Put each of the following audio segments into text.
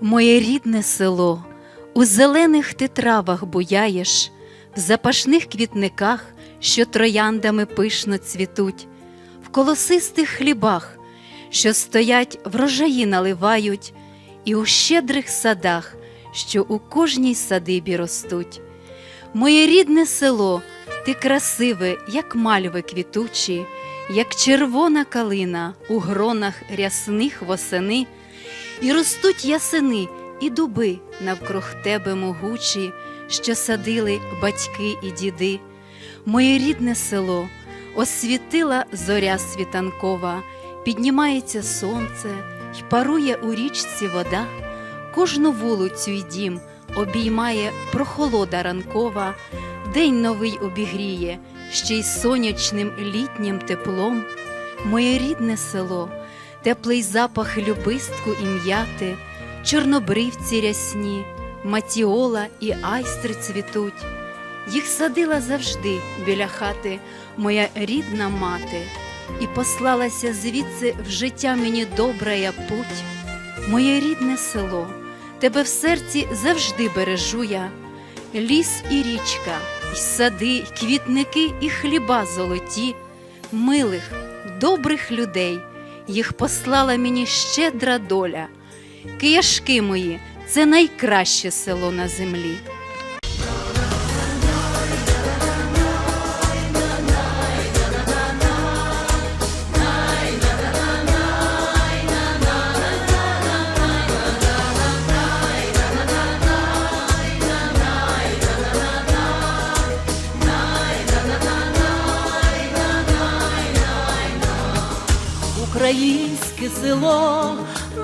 Моє рідне село, у зелених ти травах буяєш, в запашних квітниках, що трояндами пишно цвітуть, в колосистих хлібах, що стоять, врожаї наливають, і у щедрих садах, що у кожній садибі ростуть. Моє рідне село, ти красиве, як мальви квітучі, як червона калина у гронах рясних восени, і ростуть ясени і дуби навкруг тебе могучі, що садили батьки і діди. Моє рідне село освітила зоря світанкова, піднімається сонце й парує у річці вода, кожну вулицю й дім обіймає прохолода ранкова, день новий обігріє, ще й сонячним літнім теплом. Моє рідне село, теплий запах любистку і м'яти, чорнобривці рясні, матіола і айстри цвітуть. Їх садила завжди біля хати моя рідна мати, і послалася звідси в життя мені добрая путь. Моє рідне село, тебе в серці завжди бережу я, ліс і річка, і сади, й квітники і хліба золоті, милих, добрих людей, їх послала мені щедра доля. Кияшки мої це найкраще село на землі. Українське село,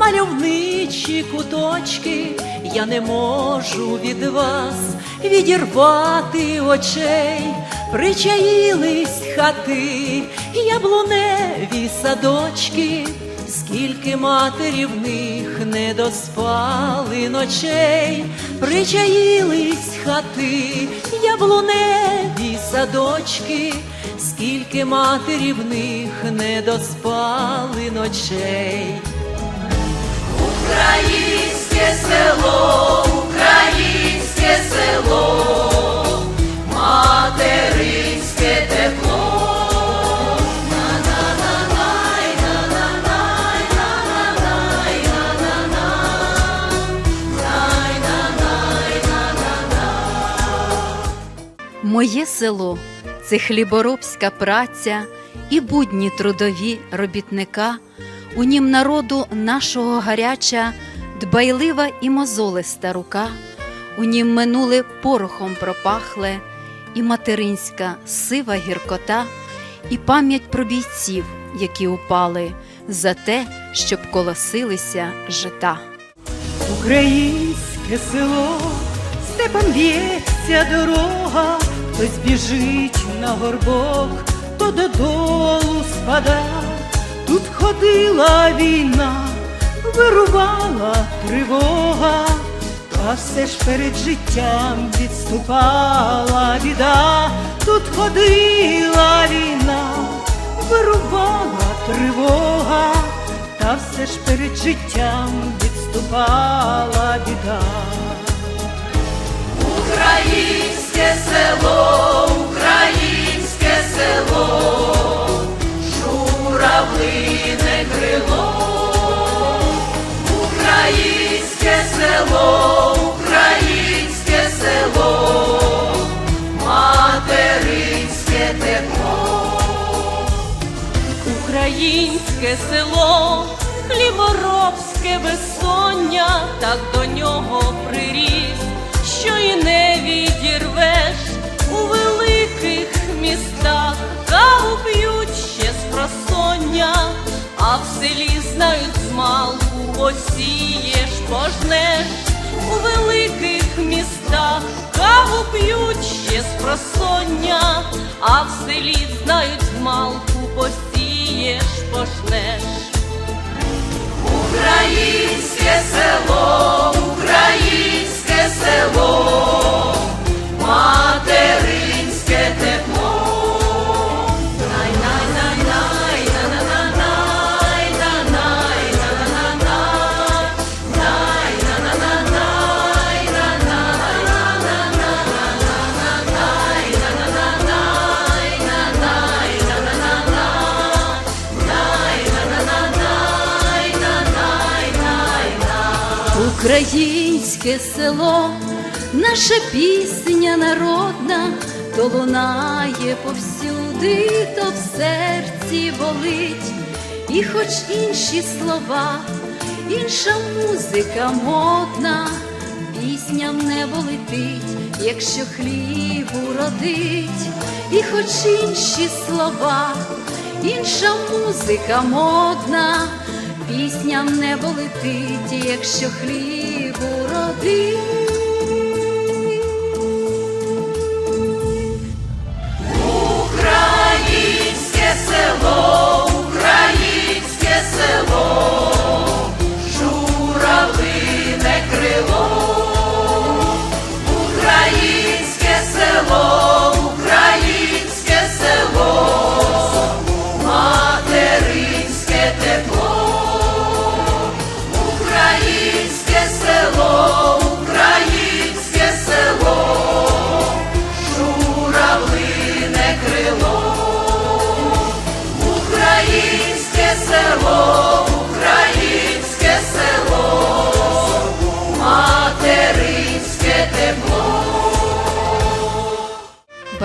мальовничі куточки, я не можу від вас відірвати очей, причаїлись хати, яблуневі садочки, скільки матері в них не доспали ночей, причаїлись хати, яблуневі садочки, скільки матері в них не доспали ночей. Українське село, українське село, материнське тепло. Моє село це хліборобська праця і будні трудові робітника, у нім народу нашого гаряча, дбайлива і мозолиста рука, у нім минуле порохом пропахле, і материнська сива гіркота, і пам'ять про бійців, які упали, за те, щоб колосилися жита. Українське село, степом б'ється дорога, хтось біжить на горбок, то додолу спада. Тут ходила війна, вирувала тривога, а все ж перед життям відступала біда. Тут ходила війна, вирувала тривога, та все ж перед життям відступала біда. Українське село, українське село, журавлине крило, українське село, українське село, материнське тепло. Українське село, хліборобське безсоння, так до нього приріс, що й не відірвеш у великих містах, каву п'ють ще з просоння, а в селі знають змалку, посієш, пожнеш у великих містах, каву п'ють ще з просоння, а в селі знають змалку, посієш, пожнеш. Українське село, українське село, материнське тепло, най най най на най на най на най най Україна Українське село, наша пісня народна, то лунає повсюди, то в серці болить, і хоч інші слова, інша музика модна, пісня в небо летить, якщо хліб уродить, і хоч інші слова, інша музика модна. Пісня в небо летить, якщо хліб deep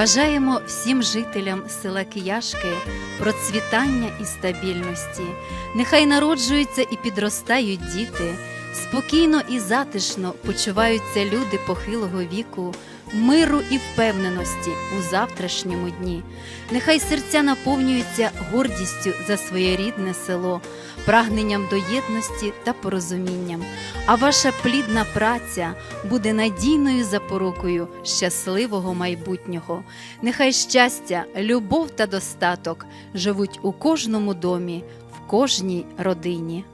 Бажаємо всім жителям села Кияшки процвітання і стабільності. Нехай народжуються і підростають діти, спокійно і затишно почуваються люди похилого віку, миру і впевненості у завтрашньому дні. Нехай серця наповнюються гордістю за своє рідне село, прагненням до єдності та порозумінням. А ваша плідна праця буде надійною запорукою щасливого майбутнього. Нехай щастя, любов та достаток живуть у кожному домі, в кожній родині.